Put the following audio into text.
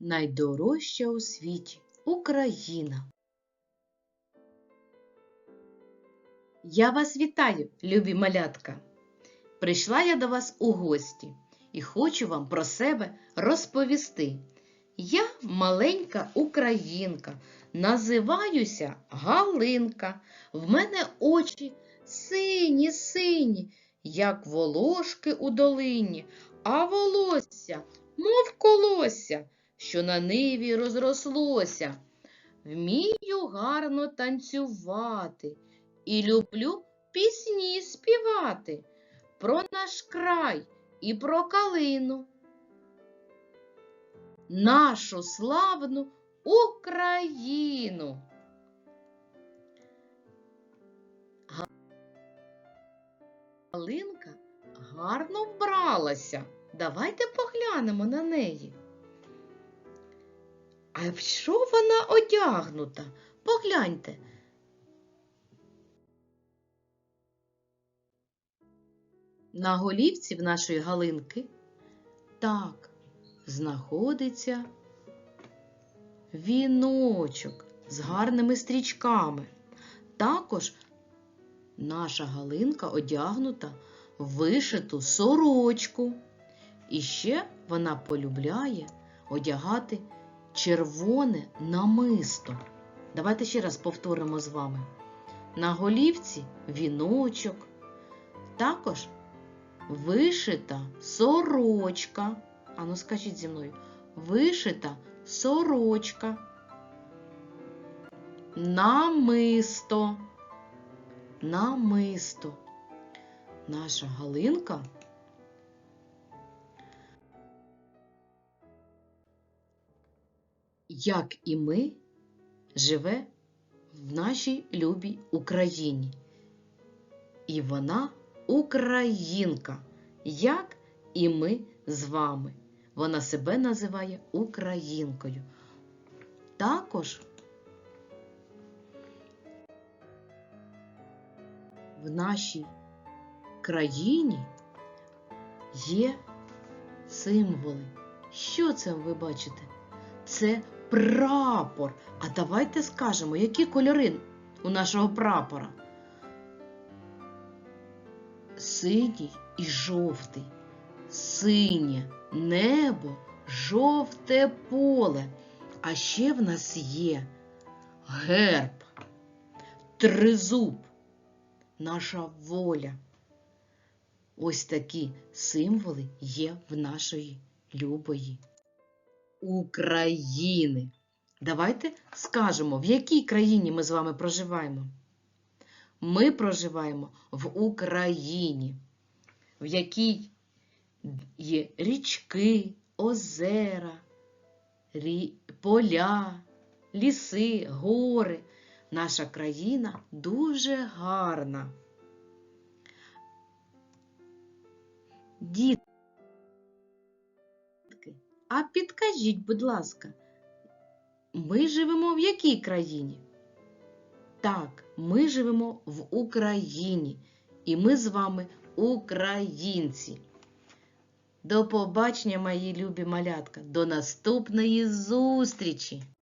найдорожча у світі Україна. Я вас вітаю, любі малятка! Прийшла я до вас у гості і хочу вам про себе розповісти. Я маленька українка, називаюся Галинка. В мене очі сині, сині, як волошки у долині, а волосся, мов колося, що на ниві розрослося. Вмію гарно танцювати і люблю пісні співати про наш край і про калину. Нашу славну Україну. Галинка гарно вбралася. Давайте поглянемо на неї. А в що вона одягнута? Погляньте. На голівці в нашої галинки так знаходиться віночок з гарними стрічками. Також наша галинка одягнута в вишиту сорочку. І ще вона полюбляє одягати червоне намисто. Давайте ще раз повторимо з вами. На голівці віночок, також вишита сорочка. Ану, скажіть зі мною, вишита сорочка, намисто, намисто. Наша галинка як і ми, живе в нашій любій Україні. І вона українка, як і ми з вами. Вона себе називає українкою. Також в нашій країні є символи. Що це ви бачите? Це прапор. А давайте скажемо, які кольори у нашого прапора? Синій і жовтий. Синє небо, жовте поле. А ще в нас є герб, тризуб, наша воля. Ось такі символи є в нашої любої України. Давайте скажемо, в якій країні ми з вами проживаємо. Ми проживаємо в Україні, в якій є річки, озера, поля, ліси, гори. Наша країна дуже гарна. Дітки, а підкажіть, будь ласка, ми живемо в якій країні? Так, ми живемо в Україні, і ми з вами українці. До побачення, мої любі малятка, до наступної зустрічі!